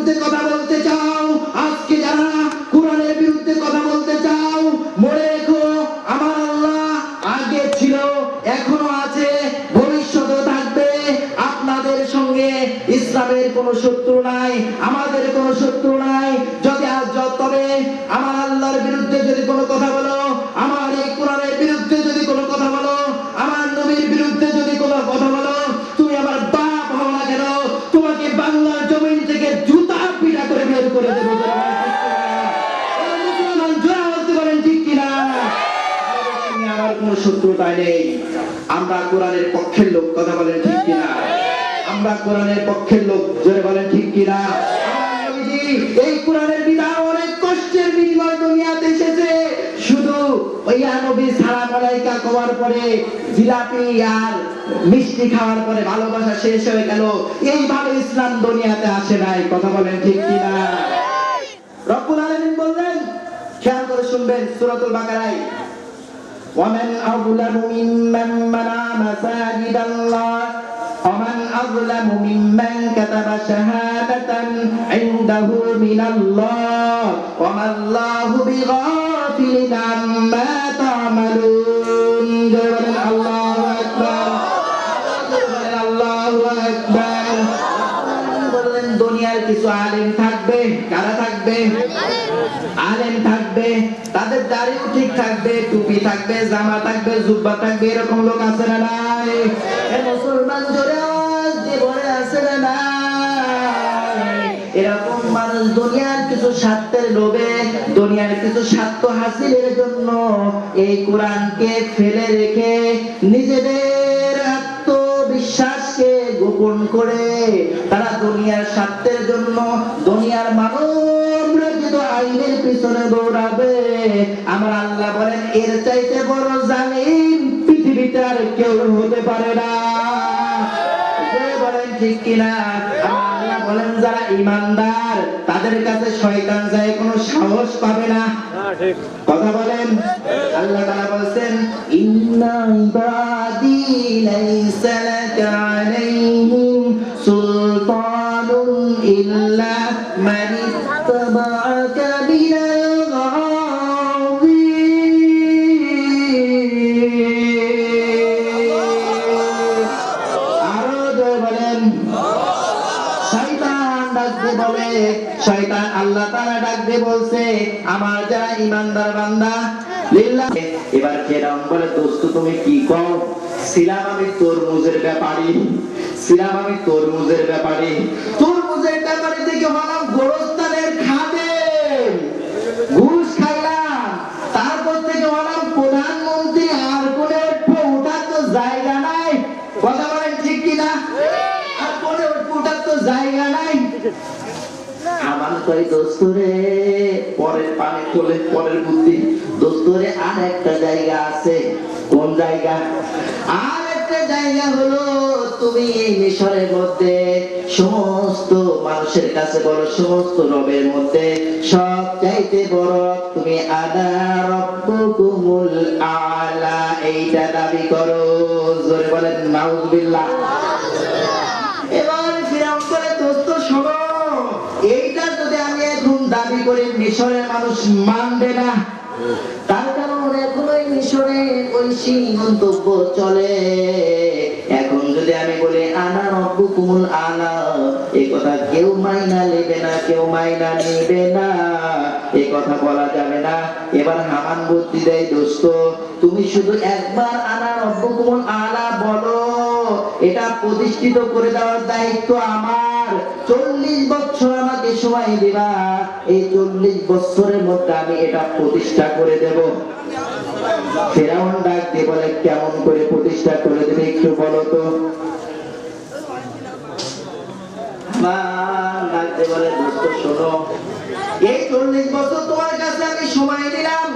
বিরুদ্ধে কথা বলতে চাও, আজকে যারা কোরআনের বিরুদ্ধে কথা বলতে চাও, মনে রেখো, আমার আল্লাহ আগে ছিল, এখনও আছে, ভবিষ্যতেও থাকবে। আপনাদের সঙ্গে ইসলামের কোনো শত্রু নাই, আমাদের কোনো শত্রু নাই। যদি আজ তবে, আমার আল্লাহর বিরুদ্ধে যদি কোনো কথা বলো, আমার করে দেবো পক্ষের লোক জোরে বলেন ঠিক কিনা? এই কোরআনের বিধান অনেক কষ্টের এসেছে। শুধু ওই নবী সারা মালাইকা জিলাপি আর মিষ্টি খাওয়ার পরে ভালোবাসা শেষ হয়ে গেল এইভাবে ইসলাম দুনিয়াতে আসে নাই কথা বলেন ঠিক কিনা রব্বুল আলামিন বললেন খেয়াল করে শুনবেন সূরাতুল বাকারায় ومن أظلم ممن منع مساجد الله ومن أظلم ممن كتب شهادة عنده من الله وما الله بغافل عما আলেম থাকবে, তাদের দাড়িও ঠিক থাকবে, টুপি থাকবে, জামা থাকবে, জুব্বা থাকবে, এরকম লোক আছে না নাই? মুসলমান জোরে বলে আছে না নাই? এরকম মানুষ দুনিয়ার কিছু স্বার্থের লোভে, দুনিয়ার কিছু স্বার্থ হাসিলের জন্য এই কোরআনকে ফেলে রেখে নিজেদের আত্মবিশ্বাসকে গোপন করে তারা দুনিয়ার স্বার্থের জন্য দুনিয়ার মানব আইনের পিছনে দৌড়াবে। আমার আল্লাহ বলেন এর চাইতে বড় জালিম পৃথিবীতে আর কেউ হতে পারে না। বলেন ঠিক কিনা? আল্লাহ বলেন যারা ইমানদার তাদের কাছে শয়তান যায় কোনো সাহস পাবে না। কথা বলেন? আল্লাহ তাআলা বলেন ইন্না ইবাদি লাইসা লাকা বলছে, আমার যারা ইমানদার বান্দা, লিল্লাহ এবার ফেরাউন বলে, দোস্ত, তুমি কি কও? ছিলাম আমি তরমুজের ব্যাপারে, ছিলাম আমি তরমুজের ব্যাপারে। তরমুজের ব্যাপারে থেকে হলাম গোরস্থানের খাদেম ঘুষ খাইলাম। তারপর থেকে হলাম প্রধানমন্ত্রী, আর কোন ওঠার তো জায়গা নাই। কথা বলেন ঠিক কিনা? আর কোনে ওঠার তো জায়গা নাই। আমার কই দোস্তরে পরের পানি চলে পরের বুদ্ধি। দোস্তরে আর একটা জায়গা আছে। কোন জায়গা? আর একটা জায়গা হলো তুমি এই মিশরের মধ্যে সমস্ত মানুষের কাছে বড় সমস্ত রবের মধ্যে সব চাইতে বড় তুমি আদা রব্বুকুমুল আলা এইটা দাবি করো। জোরে বলেন নাউজুবিল্লাহ। দাবি করি মিশরের মানুষ মানবে না। তার কারণ এখন ওই মিশরে ঐশী মন্তব্য চলে। এখন যদি আমি বলি, আনা রব্বুকুমুল আলা এই কথা কেউ মাইনা নেবে না, কেউ মাইনা নেবে না। এই কথা বলা যাবে না। এবার হামান বুদ্ধি দেয়, দোস্ত, তুমি শুধু একবার আনা রব্বুকুমুল আলা বলো। এটা প্রতিষ্ঠিত করে দেওয়ার দায়িত্ব আমার। চল্লিশ বছর আমাকে সময় দিবা। এই চল্লিশ বছরের মধ্যে আমি এটা প্রতিষ্ঠা করে দেব। ডাক দিয়ে কেমন করে প্রতিষ্ঠা করে দেবে একটু বলো তো? আসমান ডাকতে বলে শোনো, এই চল্লিশ বছর তোমার কাছে আমি সময় দিলাম।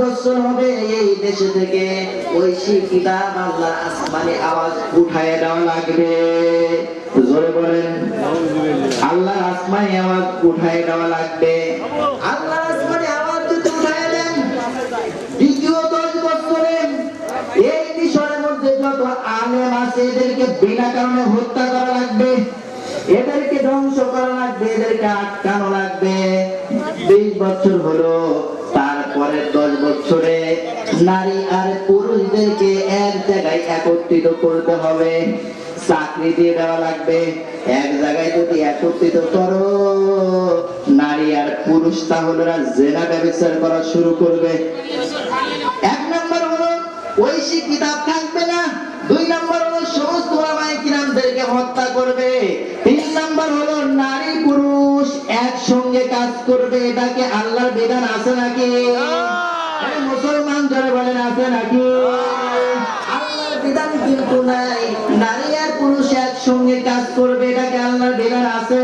বছর হবে এই দেশে থেকে। ঐশী কিতাব আল্লাহ আসমানে আওয়াজ উঠায় দেওয়া লাগবে। জোরে বলেন। আল্লাহ আসমানে আওয়াজ উঠায় দেওয়া লাগবে। আল্লাহ আসমানে আওয়াজ যদি উঠায় দেন, দ্বিতীয় দশ বছরে এই বিষয়ের মধ্যে যত আলেম আছে, এদেরকে বিনা কারণে হত্যা করা লাগবে, এদেরকে ধ্বংস করা লাগবে, এদেরকে আটকানো লাগবে। বিশ বছর হলো নারী আর পুরুষদেরকে এক জায়গায় একত্রিত করতে হবে। চাকরি দিয়ে দেওয়া লাগবে। এক জায়গায় যদি একত্রিত করো, নারী আর পুরুষ তাহলে জেনা ব্যবচার করা শুরু করবে। এক নম্বর হলো ঐশী কিতাব থাকবে না। দুই নম্বর হলো, সমস্ত ওলামায়ে কিরামদেরকে হত্যা করবে। তিন নম্বর হলো, নারী পুরুষ একসঙ্গে কাজ করবে। এটাকে আল্লাহর বিধান আছে নাকি? বলেন আছে নাকি? আল্লাহর বিধান কিন্তু নাই। নারী আর পুরুষ একসঙ্গে কাজ করবে এটাকে আল্লাহর বিধান আছে?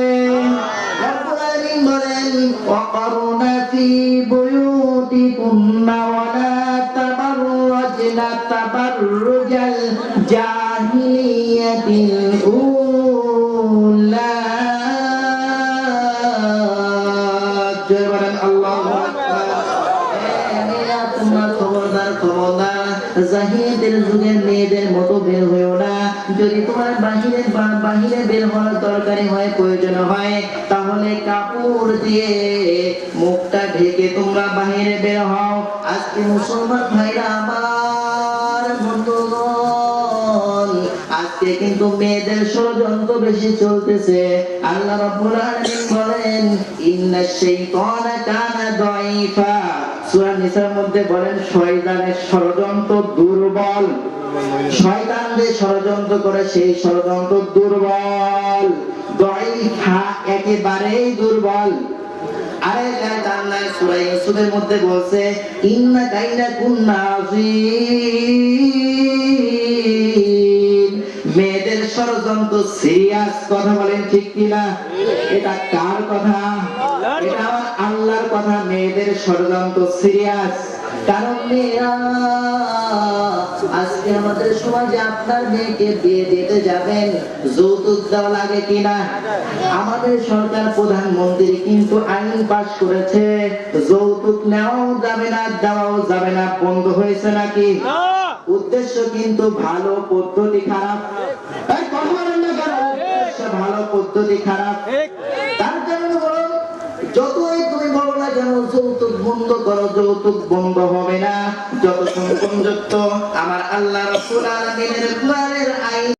জাহিলিয়াতিল জাহিদের যুগের মেয়েদের মতো বের হয়েও না। যদি তোমার বাহিরে বাহিরে বের হওয়ার দরকারি হয়, প্রয়োজন হয়, তাহলে কাপড় দিয়ে মুখটা ঢেকে তোমরা বাহিরে বের হও। আজকে মুসলমান ভাইরা আমার বন্ধুগণ, আজকে কিন্তু মেয়েদের ষড়যন্ত্র বেশি চলতেছে। আল্লাহ রাব্বুল আলামিন বলেন ইন্না শাইতানা কানা দাঈফা। সূরা নিসার মধ্যে বলেন, শয়তানের ষড়যন্ত্র দুর্বল। শয়তান যে ষড়যন্ত্র করে, সেই ষড়যন্ত্র দুর্বল। দাঈফা একেবারেই দুর্বল। আরে ইউসুফের মধ্যে বলছে, ইন্না কাইনা কুন্না ষড়যন্ত্র সিরিয়াস কথা বলেন ঠিক কিনা এটা কার কথা? এটা আমার আল্লাহর কথা মেয়েদের ষড়যন্ত্র সিরিয়াস। কারণ মেয়েরা আজকে আমাদের সমাজে আপনার মেয়েকে বিয়ে দিতে যাবেন যৌতুক দেওয়া লাগে কিনা আমাদের সরকার প্রধানমন্ত্রী কিন্তু আইন পাশ করেছে যৌতুক নেওয়াও যাবে না দেওয়াও যাবে না বন্ধ হয়েছে নাকি? উদ্দেশ্য কিন্তু ভালো পদ্ধতি খারাপ এই কথা বলেন না কেন? উদ্দেশ্য ভালো পদ্ধতি খারাপ তার জন্য বলো যতই তুমি বলো না কেন যৌতুক বন্ধ করো যৌতুক বন্ধ হবে না। যতক্ষণ পর্যন্ত আমার আল্লাহ রসুল আইন